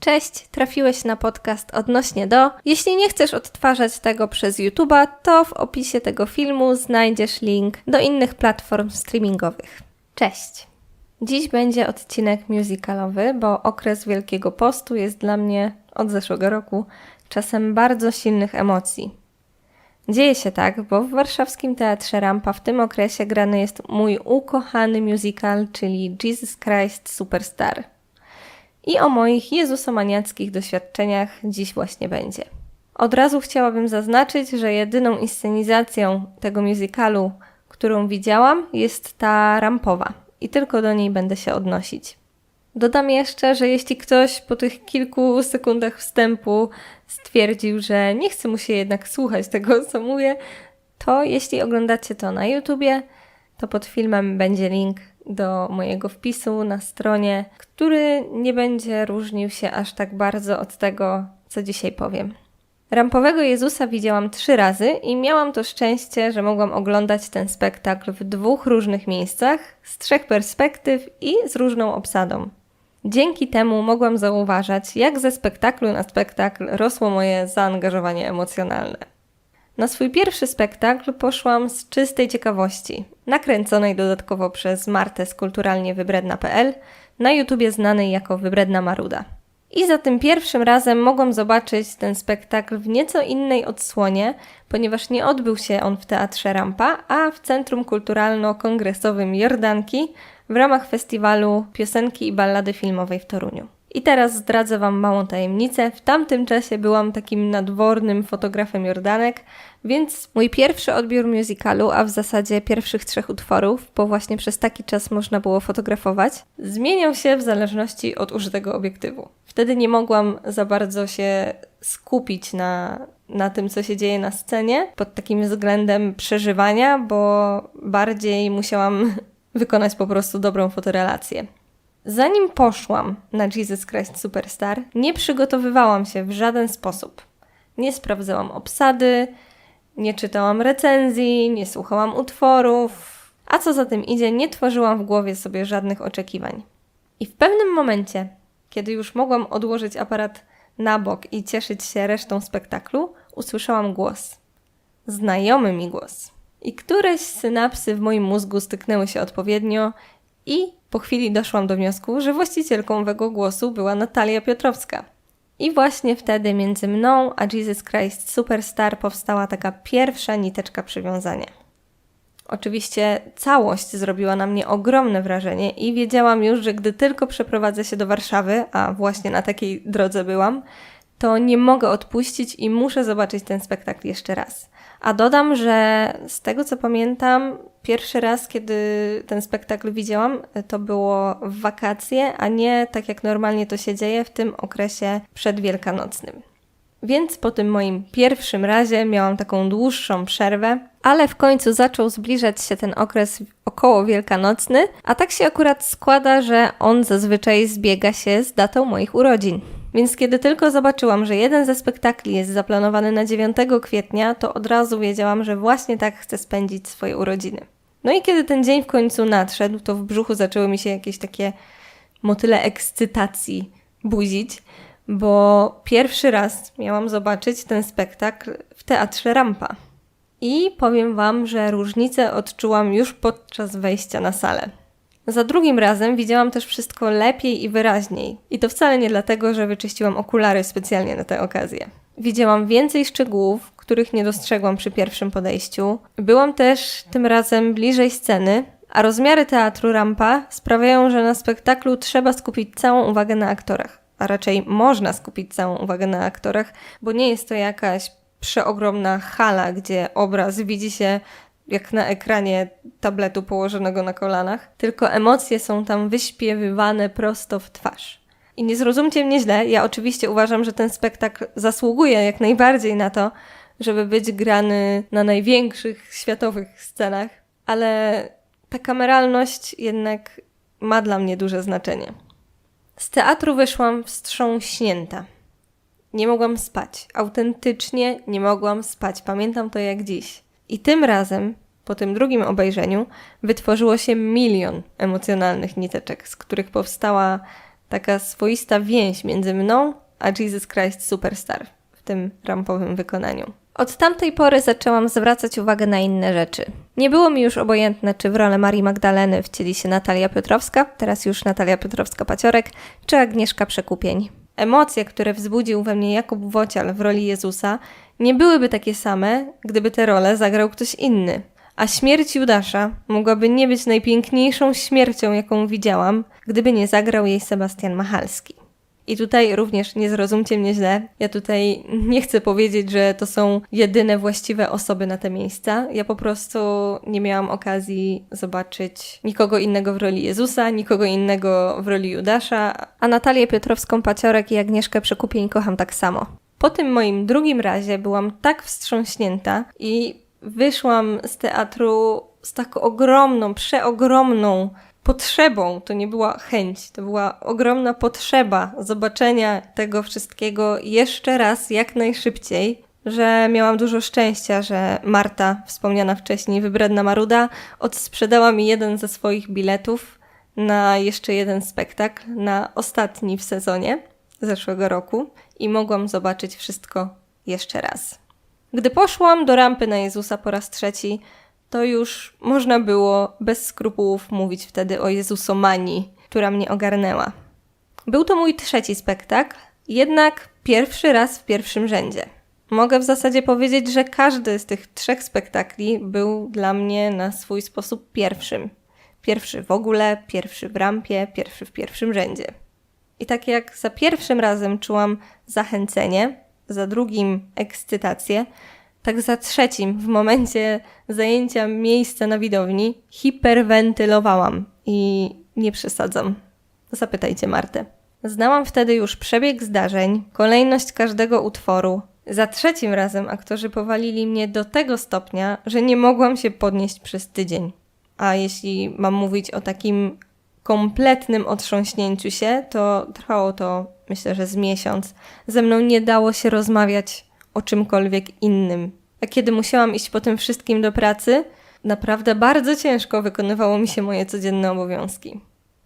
Cześć, trafiłeś na podcast odnośnie do. Jeśli nie chcesz odtwarzać tego przez YouTube'a, to w opisie tego filmu znajdziesz link do innych platform streamingowych. Cześć! Dziś będzie odcinek musicalowy, bo okres Wielkiego Postu jest dla mnie od zeszłego roku czasem bardzo silnych emocji. Dzieje się tak, bo w warszawskim Teatrze Rampa w tym okresie grany jest mój ukochany musical, czyli Jesus Christ Superstar. I o moich jezusomaniackich doświadczeniach dziś właśnie będzie. Od razu chciałabym zaznaczyć, że jedyną inscenizacją tego musicalu, którą widziałam, jest ta rampowa i tylko do niej będę się odnosić. Dodam jeszcze, że jeśli ktoś po tych kilku sekundach wstępu stwierdził, że nie chce mu się jednak słuchać tego, co mówię, to jeśli oglądacie to na YouTubie, to pod filmem będzie link do mojego wpisu na stronie, który nie będzie różnił się aż tak bardzo od tego, co dzisiaj powiem. Rampowego Jezusa widziałam trzy razy i miałam to szczęście, że mogłam oglądać ten spektakl w dwóch różnych miejscach, z trzech perspektyw i z różną obsadą. Dzięki temu mogłam zauważać, jak ze spektaklu na spektakl rosło moje zaangażowanie emocjonalne. Na swój pierwszy spektakl poszłam z czystej ciekawości, nakręconej dodatkowo przez Martę z kulturalniewybredna.pl, na YouTubie znanej jako Wybredna Maruda. I za tym pierwszym razem mogłam zobaczyć ten spektakl w nieco innej odsłonie, ponieważ nie odbył się on w Teatrze Rampa, a w Centrum Kulturalno-Kongresowym Jordanki w ramach festiwalu piosenki i ballady filmowej w Toruniu. I teraz zdradzę Wam małą tajemnicę. W tamtym czasie byłam takim nadwornym fotografem Jordanek, więc mój pierwszy odbiór musicalu, a w zasadzie pierwszych trzech utworów, bo właśnie przez taki czas można było fotografować, zmieniał się w zależności od użytego obiektywu. Wtedy nie mogłam za bardzo się skupić na, na tym, co się dzieje na scenie, pod takim względem przeżywania, bo bardziej musiałam wykonać po prostu dobrą fotorelację. Zanim poszłam na Jesus Christ Superstar, nie przygotowywałam się w żaden sposób. Nie sprawdzałam obsady, nie czytałam recenzji, nie słuchałam utworów, a co za tym idzie, nie tworzyłam w głowie sobie żadnych oczekiwań. I w pewnym momencie, kiedy już mogłam odłożyć aparat na bok i cieszyć się resztą spektaklu, usłyszałam głos. Znajomy mi głos. I któreś synapsy w moim mózgu styknęły się odpowiednio i po chwili doszłam do wniosku, że właścicielką owego głosu była Natalia Piotrowska. I właśnie wtedy między mną a Jesus Christ Superstar powstała taka pierwsza niteczka przywiązania. Oczywiście całość zrobiła na mnie ogromne wrażenie i wiedziałam już, że gdy tylko przeprowadzę się do Warszawy, a właśnie na takiej drodze byłam, to nie mogę odpuścić i muszę zobaczyć ten spektakl jeszcze raz. A dodam, że z tego co pamiętam, pierwszy raz, kiedy ten spektakl widziałam, to było w wakacje, a nie tak jak normalnie to się dzieje w tym okresie przedwielkanocnym. Więc po tym moim pierwszym razie miałam taką dłuższą przerwę, ale w końcu zaczął zbliżać się ten okres około wielkanocny, a tak się akurat składa, że on zazwyczaj zbiega się z datą moich urodzin. Więc kiedy tylko zobaczyłam, że jeden ze spektakli jest zaplanowany na 9 kwietnia, to od razu wiedziałam, że właśnie tak chcę spędzić swoje urodziny. No i kiedy ten dzień w końcu nadszedł, to w brzuchu zaczęły mi się jakieś takie motyle ekscytacji buzić, bo pierwszy raz miałam zobaczyć ten spektakl w teatrze Rampa. I powiem Wam, że różnicę odczułam już podczas wejścia na salę. Za drugim razem widziałam też wszystko lepiej i wyraźniej. I to wcale nie dlatego, że wyczyściłam okulary specjalnie na tę okazję. Widziałam więcej szczegółów, których nie dostrzegłam przy pierwszym podejściu. Byłam też tym razem bliżej sceny, a rozmiary teatru Rampa sprawiają, że na spektaklu trzeba skupić całą uwagę na aktorach. A raczej można skupić całą uwagę na aktorach, bo nie jest to jakaś przeogromna hala, gdzie obraz widzi się jak na ekranie tabletu położonego na kolanach, tylko emocje są tam wyśpiewywane prosto w twarz. I nie zrozumcie mnie źle, ja oczywiście uważam, że ten spektakl zasługuje jak najbardziej na to, żeby być grany na największych światowych scenach, ale ta kameralność jednak ma dla mnie duże znaczenie. Z teatru wyszłam wstrząśnięta. Nie mogłam spać. Autentycznie nie mogłam spać. Pamiętam to jak dziś. I tym razem, po tym drugim obejrzeniu, wytworzyło się milion emocjonalnych niteczek, z których powstała Taka swoista więź między mną a Jesus Christ Superstar w tym rampowym wykonaniu. Od tamtej pory zaczęłam zwracać uwagę na inne rzeczy. Nie było mi już obojętne, czy w rolę Marii Magdaleny wcieli się Natalia Piotrowska, teraz już Natalia Piotrowska-Paciorek, czy Agnieszka Przekupień. Emocje, które wzbudził we mnie Jakub Wocial w roli Jezusa, nie byłyby takie same, gdyby tę rolę zagrał ktoś inny. A śmierć Judasza mogłaby nie być najpiękniejszą śmiercią, jaką widziałam, gdyby nie zagrał jej Sebastian Machalski. I tutaj również nie zrozumcie mnie źle. Ja tutaj nie chcę powiedzieć, że to są jedyne właściwe osoby na te miejsca. Ja po prostu nie miałam okazji zobaczyć nikogo innego w roli Jezusa, nikogo innego w roli Judasza, a Natalię Piotrowską-Paciorek i Agnieszkę Przekupień kocham tak samo. Po tym moim drugim razie byłam tak wstrząśnięta i wyszłam z teatru z taką ogromną, przeogromną potrzebą, to nie była chęć, to była ogromna potrzeba zobaczenia tego wszystkiego jeszcze raz, jak najszybciej, że miałam dużo szczęścia, że Marta, wspomniana wcześniej, wybredna Maruda, odsprzedała mi jeden ze swoich biletów na jeszcze jeden spektakl, na ostatni w sezonie zeszłego roku i mogłam zobaczyć wszystko jeszcze raz. Gdy poszłam do rampy na Jezusa po raz trzeci, to już można było bez skrupułów mówić wtedy o Jezusomanii, która mnie ogarnęła. Był to mój trzeci spektakl, jednak pierwszy raz w pierwszym rzędzie. Mogę w zasadzie powiedzieć, że każdy z tych trzech spektakli był dla mnie na swój sposób pierwszym. Pierwszy w ogóle, pierwszy w rampie, pierwszy w pierwszym rzędzie. I tak jak za pierwszym razem czułam zachęcenie, za drugim ekscytację, tak za trzecim, w momencie zajęcia miejsca na widowni, hiperwentylowałam i nie przesadzam. Zapytajcie Martę. Znałam wtedy już przebieg zdarzeń, kolejność każdego utworu. Za trzecim razem aktorzy powalili mnie do tego stopnia, że nie mogłam się podnieść przez tydzień. A jeśli mam mówić o takim kompletnym otrząśnięciu się, to trwało to myślę, że z miesiąc. Ze mną nie dało się rozmawiać o czymkolwiek innym. A kiedy musiałam iść po tym wszystkim do pracy, naprawdę bardzo ciężko wykonywało mi się moje codzienne obowiązki.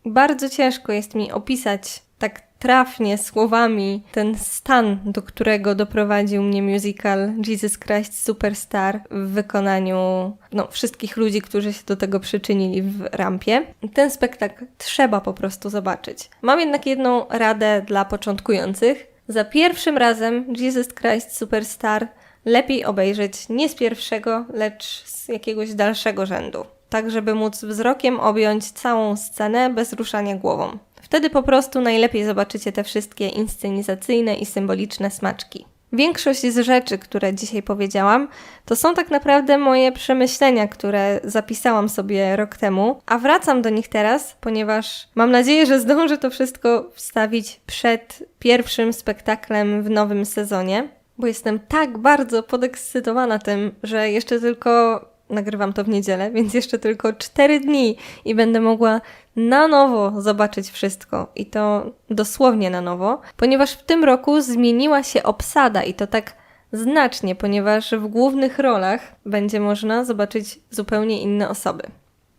Bardzo ciężko jest mi opisać tak trafnie słowami ten stan, do którego doprowadził mnie musical Jesus Christ Superstar w wykonaniu no, wszystkich ludzi, którzy się do tego przyczynili w rampie. Ten spektakl trzeba po prostu zobaczyć. Mam jednak jedną radę dla początkujących. Za pierwszym razem Jesus Christ Superstar lepiej obejrzeć nie z pierwszego, lecz z jakiegoś dalszego rzędu, tak żeby móc wzrokiem objąć całą scenę bez ruszania głową. Wtedy po prostu najlepiej zobaczycie te wszystkie inscenizacyjne i symboliczne smaczki. Większość z rzeczy, które dzisiaj powiedziałam, to są tak naprawdę moje przemyślenia, które zapisałam sobie rok temu, a wracam do nich teraz, ponieważ mam nadzieję, że zdążę to wszystko wstawić przed pierwszym spektaklem w nowym sezonie bo jestem tak bardzo podekscytowana tym, że jeszcze tylko nagrywam to w niedzielę, więc jeszcze tylko 4 dni i będę mogła na nowo zobaczyć wszystko i to dosłownie na nowo, ponieważ w tym roku zmieniła się obsada i to tak znacznie, ponieważ w głównych rolach będzie można zobaczyć zupełnie inne osoby.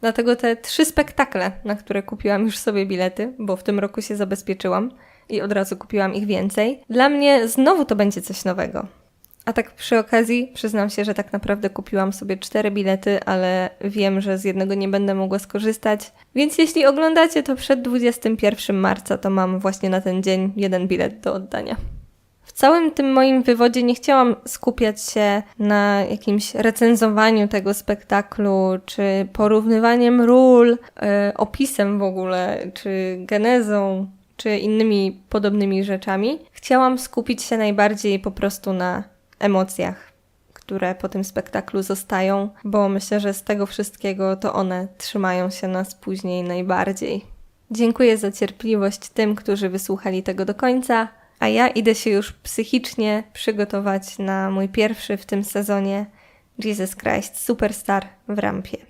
Dlatego te trzy spektakle, na które kupiłam już sobie bilety, bo w tym roku się zabezpieczyłam, i od razu kupiłam ich więcej. Dla mnie znowu to będzie coś nowego. A tak przy okazji przyznam się, że tak naprawdę kupiłam sobie cztery bilety, ale wiem, że z jednego nie będę mogła skorzystać. Więc jeśli oglądacie to przed 21 marca, to mam właśnie na ten dzień jeden bilet do oddania. W całym tym moim wywodzie nie chciałam skupiać się na jakimś recenzowaniu tego spektaklu, czy porównywaniem ról, yy, opisem w ogóle, czy genezą czy innymi podobnymi rzeczami, chciałam skupić się najbardziej po prostu na emocjach, które po tym spektaklu zostają, bo myślę, że z tego wszystkiego to one trzymają się nas później najbardziej. Dziękuję za cierpliwość tym, którzy wysłuchali tego do końca, a ja idę się już psychicznie przygotować na mój pierwszy w tym sezonie Jesus Christ Superstar w rampie.